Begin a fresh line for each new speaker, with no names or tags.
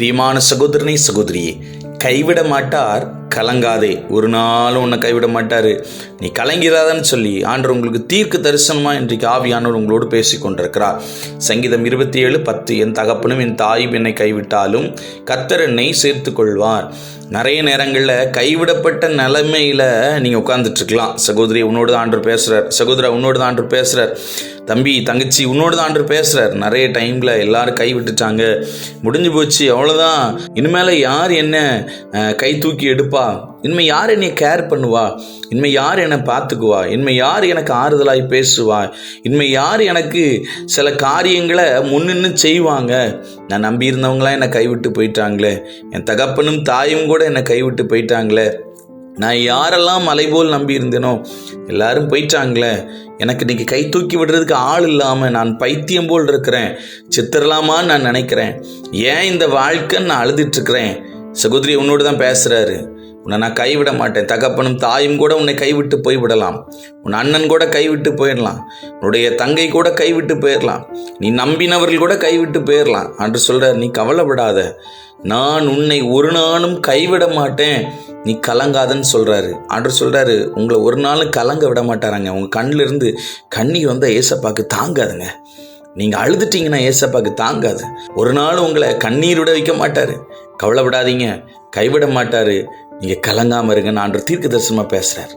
பிரியமான சகோதரனை சகோதரியே கைவிட மாட்டார் கலங்காதே. ஒரு நாளும் உன்னை கைவிட மாட்டார். நீ கலங்கிறாதன்னு சொல்லி ஆண்டவர் உங்களுக்கு தீர்க்க தரிசனமா இன்றைக்கு ஆவியானவர் உங்களோடு பேசி கொண்டிருக்கிறார். சங்கீதம் இருபத்தி ஏழு பத்து என் தகப்பனும் என் தாயும் என்னை கைவிட்டாலும் கத்தர் என்னை சேர்த்து கொள்வார். நிறைய நேரங்களில் கைவிடப்பட்ட நிலைமையில் நீங்கள் உட்காந்துட்ருக்கலாம் சகோதரி உன்னோடு தான் ஆண்டு பேசுகிறார் சகோதரா உன்னோடு தான் ஆண்டு பேசுகிறார் தம்பி தங்கச்சி உன்னோடு தான் ஆண்டு பேசுகிறார் நிறைய டைமில் எல்லாரும் கை விட்டுட்டாங்க. முடிஞ்சு போச்சு அவ்வளோதான் இனிமேல் யார் என்ன கை தூக்கி எடுப்பா? இனிமே யார் என்னை கேர் பண்ணுவா? இனிமே யார் என்னை பார்த்துக்குவா? இனிமே யார் எனக்கு ஆறுதலாய் பேசுவா இனிமே யார் எனக்கு சில காரியங்களை முன்னின்னு செய்வாங்க? நான் நம்பியிருந்தவங்களாம் என்னை கைவிட்டு போயிட்டாங்களே. என் தகப்பனும் தாயும் கூட என்னை கைவிட்டு போயிட்டாங்களே. நான் யாரெல்லாம் மலை போல் நம்பி இருந்தேனோ எல்லாரும் போயிட்டாங்களே. எனக்கு இன்னைக்கு கை தூக்கி விடுறதுக்கு ஆள் இல்லாமல் நான் பைத்தியம் போல் இருக்கிறேன். சித்திரலாமான்னு நான் நினைக்கிறேன். ஏன் இந்த வாழ்க்கைன்னு நான் அழுதுட்டு இருக்கிறேன்? சகோதரி உன்னோடு தான் பேசுகிறாரு உன்னை நான் கைவிட மாட்டேன். தகப்பனும் தாயும் கூட உன்னை கைவிட்டு போய்விடலாம். உன் அண்ணன் கூட கைவிட்டு போயிடலாம் உன்னுடைய தங்கை கூட கைவிட்டு போயிடலாம் நீ நம்பினவர்கள் கூட கைவிட்டு போயிடலாம் என்று சொல்கிறார் நீ கவலைப்படாத. நான் உன்னை ஒரு நாளும் கைவிட மாட்டேன். நீ கலங்காதன்னு சொல்கிறாரு ஆண்டர் சொல்கிறாரு உங்களை ஒரு நாளும் கலங்க விட மாட்டாராங்க. உங்கள் கண்ணில் இருந்து கண்ணீர் வந்தால் ஏசப்பாக்கு தாங்காதுங்க. நீங்கள் அழுதுட்டீங்கன்னா ஏசப்பாக்கு தாங்காது. ஒரு நாள் உங்களை கண்ணீர் விட வைக்க மாட்டார். கவலைப்படாதீங்க. கைவிட மாட்டார். நீங்கள் கலங்காம இருங்கன்னு ஆண்டர் தீர்க்க தரிசனமா பேசுறாரு